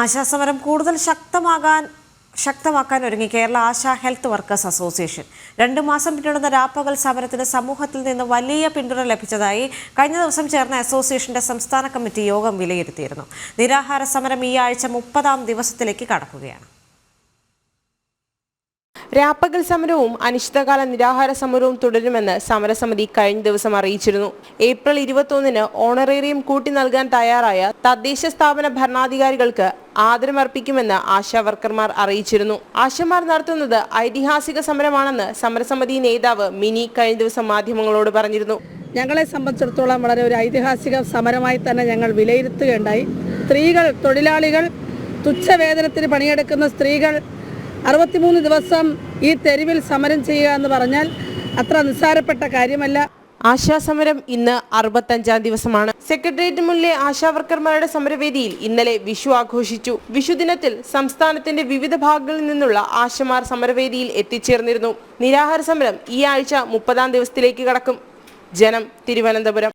ആശാസമരം കൂടുതൽ ശക്തമാകാൻ ശക്തമാക്കാൻ ഒരുങ്ങി Kerala ASHA health workers association. രണ്ട് മാസം പിന്നിടുന്ന രാപ്പകൽ സമരത്തിന് സമൂഹത്തിൽ നിന്ന് വലിയ പിന്തുണ ലഭിച്ചതായി കഴിഞ്ഞ ദിവസം ചേർന്ന അസോസിയേഷന്റെ സംസ്ഥാന കമ്മിറ്റി യോഗം വിലയിരുത്തിയിരുന്നു. നിരാഹാര സമരം ഈ ആഴ്ച മുപ്പതാം ദിവസത്തിലേക്ക് കടക്കുകയാണ്. രാപ്പകൽ സമരവും അനിശ്ചിതകാല നിരാഹാര സമരവും തുടരുമെന്ന് സമരസമിതി കഴിഞ്ഞ ദിവസം അറിയിച്ചിരുന്നു. ഏപ്രിൽ ഇരുപത്തൊന്നിന് ഓണറേറിയം കൂട്ടി നൽകാൻ തയ്യാറായ തദ്ദേശ സ്ഥാപന ഭരണാധികാരികൾക്ക് ആദരമർപ്പിക്കുമെന്ന് ആശാ വർക്കർമാർ അറിയിച്ചിരുന്നു. ആശമാർ നടത്തുന്നത് ഐതിഹാസിക സമരമാണെന്ന് സമരസമിതി നേതാവ് മിനി കഴിഞ്ഞ ദിവസം മാധ്യമങ്ങളോട് പറഞ്ഞിരുന്നു. ഞങ്ങളെ സംബന്ധിച്ചിടത്തോളം വളരെ ഒരു ഐതിഹാസിക സമരമായി തന്നെ ഞങ്ങൾ വിലയിരുത്തുകയുണ്ടായി. സ്ത്രീകൾ തൊഴിലാളികൾ തുച്ഛവേതനത്തിന് പണിയെടുക്കുന്ന സ്ത്രീകൾ അറുപത്തിമൂന്ന് ദിവസം ഈ തെരുവിൽ സമരം ചെയ്യുക എന്ന് പറഞ്ഞാൽ അത്ര നിസ്സാരപ്പെട്ട കാര്യമല്ല. ആശാ സമരം ഇന്ന് അറുപത്തഞ്ചാം ദിവസമാണ്. സെക്രട്ടേറിയറ്റ് മുന്നിലെ ആശാവർക്കർമാരുടെ സമരവേദിയിൽ ഇന്നലെ വിഷു ആഘോഷിച്ചു. വിഷുദിനത്തിൽ സംസ്ഥാനത്തിന്റെ വിവിധ ഭാഗങ്ങളിൽ നിന്നുള്ള ആശമാർ സമരവേദിയിൽ എത്തിച്ചേർന്നിരുന്നു. നിരാഹാര സമരം ഈ ആഴ്ച മുപ്പതാം ദിവസത്തിലേക്ക് കടക്കും. ജനം തിരുവനന്തപുരം.